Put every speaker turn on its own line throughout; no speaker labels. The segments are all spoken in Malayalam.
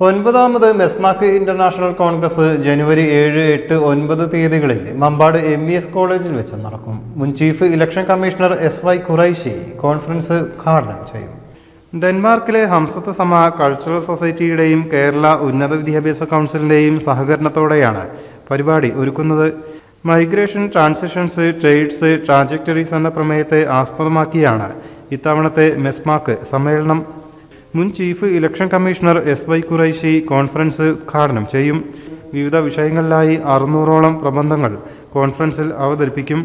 ഒൻപതാമത് മെസ്മാക്ക് ഇന്റർനാഷണൽ കോൺഗ്രസ് ജനുവരി ഏഴ് എട്ട് ഒൻപത് തീയതികളിൽ മമ്പാട് എം ഇ എസ് കോളേജിൽ വെച്ച് നടക്കും. മുൻ chief election commissioner S Y Quraishi conference ഉദ്ഘാടനം ചെയ്യും. ഡെൻമാർക്കിലെ ഹംസത്ത് സമ കൾച്ചറൽ സൊസൈറ്റിയുടെയും കേരള ഉന്നത വിദ്യാഭ്യാസ കൗൺസിലിന്റെയും സഹകരണത്തോടെയാണ് പരിപാടി ഒരുക്കുന്നത്. മൈഗ്രേഷൻ ട്രാൻസിഷൻസ് ട്രേഡ്സ് ട്രാജക്ടറീസ് എന്ന പ്രമേയത്തെ ആസ്പദമാക്കിയാണ് ഇത്തവണത്തെ മെസ്മാക്ക് സമ്മേളനം മുൻ chief election commissioner S Y Quraishi conference ഉദ്ഘാടനം ചെയ്യും. വിവിധ വിഷയങ്ങളിലായി അറുന്നൂറോളം പ്രബന്ധങ്ങൾ കോൺഫറൻസിൽ അവതരിപ്പിക്കും.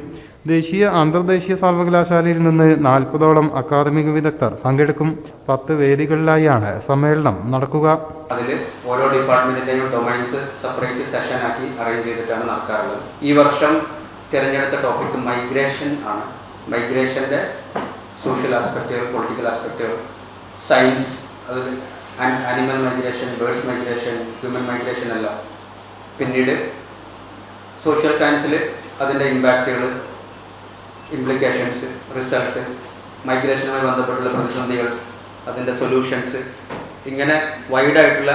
ദേശീയ അന്തർദേശീയ സർവകലാശാലയിൽ നിന്ന് നാൽപ്പതോളം അക്കാദമിക വിദഗ്ധർ പങ്കെടുക്കും. പത്ത് വേദികളിലായാണ് സമ്മേളനം നടക്കുക.
അതിൽ ഓരോ ഡിപ്പാർട്ട്മെന്റിന്റെയും ഡൊമൈൻസ് സെപ്പറേറ്റ് സെഷൻ ആക്കി അറേഞ്ച് ചെയ്തിട്ടാണ് നടക്കാറുള്ളത്. ഈ വർഷം തിരഞ്ഞെടുത്ത ടോപ്പിക് മൈഗ്രേഷൻ ആണ്. മൈഗ്രേഷന്റെ സോഷ്യൽ ആസ്പെക്റ്റുകൾ പൊളിറ്റിക്കൽ ആസ്പെക്റ്റുകൾ സയൻസ് അതിൽ animal migration birds migration human migration എല്ലാം പിന്നീട് സോഷ്യൽ സയൻസിൽ അതിന്റെ ഇമ്പാക്റ്റുകൾ ഇംപ്ലിക്കേഷൻസ് റിസൾട്ട് മൈഗ്രേഷനുമായി ബന്ധപ്പെട്ടുള്ള പ്രതിസന്ധികൾ അതിന്റെ സൊല്യൂഷൻസ് ഇങ്ങനെ വൈഡായിട്ടുള്ള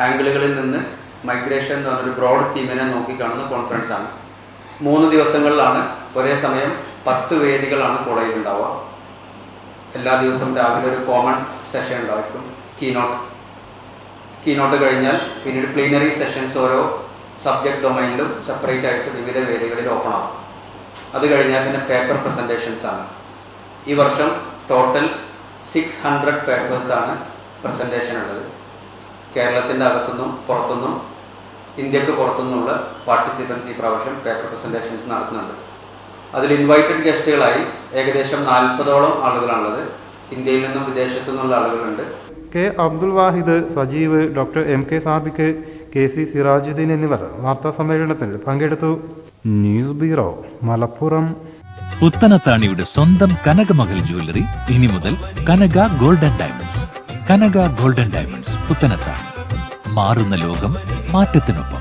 ആംഗിളുകളിൽ നിന്ന് മൈഗ്രേഷൻ എന്ന് പറഞ്ഞൊരു ബ്രോഡ് തീമിനെ നോക്കിക്കാണുന്ന കോൺഫറൻസാണ് മൂന്ന് ദിവസങ്ങളിലാണ് ഒരേ സമയം പത്ത് വേദികളാണ് കോളേജിൽ ഉണ്ടാവുക എല്ലാ ദിവസവും രാവിലെ ഒരു കോമൺ സെഷൻ ഉണ്ടായിരിക്കും. കീനോട്ട് കീനോട്ട് കഴിഞ്ഞാൽ പിന്നീട് പ്ലീനറി സെഷൻസ് ഓരോ സബ്ജക്ട് ഡൊമൈനിലും സെപ്പറേറ്റ് ആയിട്ട് വിവിധ വേദികളിൽ ഓപ്പൺ ആവും. അത് കഴിഞ്ഞാൽ പിന്നെ പേപ്പർ പ്രസന്റേഷൻസ് ആണ്. ഈ വർഷം ടോട്ടൽ സിക്സ് ഹൺഡ്രഡ് പേപ്പേഴ്സാണ് പ്രസന്റേഷൻ ഉള്ളത്. കേരളത്തിന്റെ അകത്തുനിന്നും പുറത്തുനിന്നും ഇന്ത്യയ്ക്ക് പുറത്തുനിന്നുള്ള പാർട്ടിസിപ്പൻസ് ഈ പ്രാവശ്യം പേപ്പർ പ്രസന്റേഷൻസ് നടത്തുന്നുണ്ട്. അതിൽ ഇൻവൈറ്റഡ് ഗസ്റ്റുകളായി ഏകദേശം നാൽപ്പതോളം ആളുകളാണുള്ളത്. ഇന്ത്യയിൽ നിന്നും വിദേശത്തു നിന്നുള്ള ആളുകളുണ്ട്.
K. Abdul Wahid Sajeev doctor M. K. Sabik K. C. Sirajuddin എന്നിവർ വാർത്താ സമ്മേളനത്തിൽ പങ്കെടുത്തു. News bureau Malappuram.
പുത്തനത്താണിയുടെ സ്വന്തം കനകമകൽ ജ്വല്ലറി. ഇനി മുതൽ Kanaka golden diamonds. Kanaka golden diamonds Puthanathani മാറുന്ന ലോകം മാറ്റത്തിനൊപ്പം.